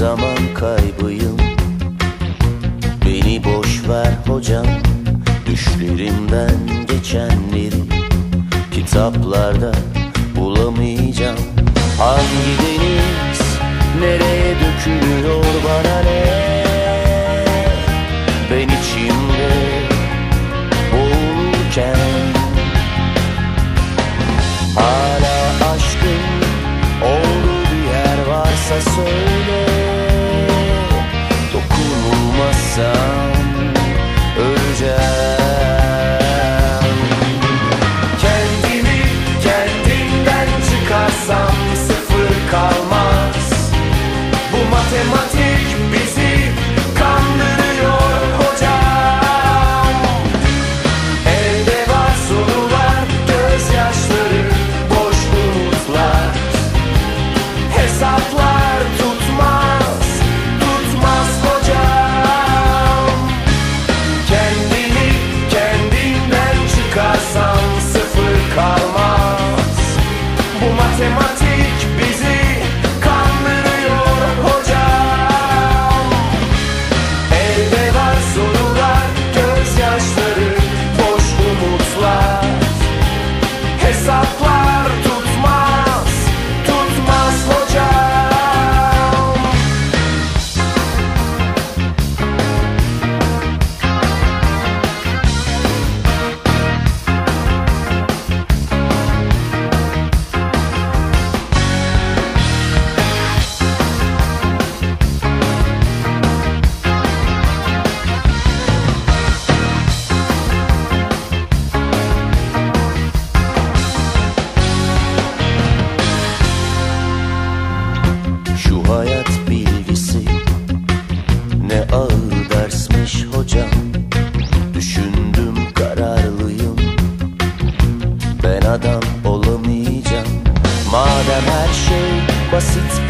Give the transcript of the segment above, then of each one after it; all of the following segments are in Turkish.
zaman kaybıyım. Beni boş ver hocam. Düşlerimden geçenleri Kitaplarda bulamayacağım. Hangi deniz nereye dökülüyor bana ne? Madem her şey basit bir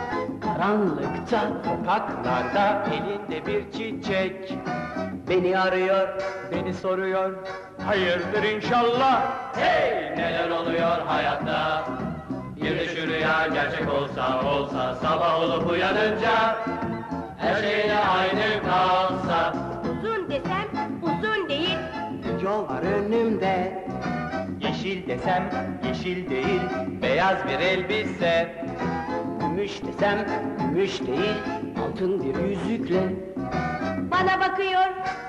Karanlıkta Sokaklarda elinde bir çiçek. Beni arıyor, beni soruyor. Hayırdır inşallah. Hey neler oluyor hayatta? Bir de şu rüya gerçek olsa olsa Sabah olup uyanınca Her şey yine aynı kalsa. Uzun desem uzun değil. Yol var önümde. Yeşil desem yeşil değil. Beyaz bir elbise Gümüş desem gümüş değil Altın bir yüzükle Bana bakıyor.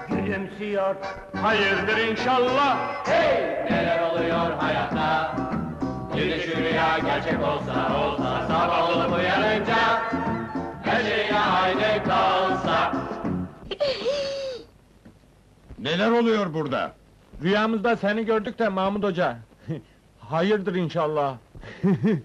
Gülümsüyor. Hayırdır inşallah. Hey neler oluyor hayatta Bir de şu rüya gerçek olsa olsa Sabah olup uyanınca Her şey aynı kalsa Neler oluyor burada? Rüyamızda seni gördük de Mahmut Hoca. Hayırdır inşallah.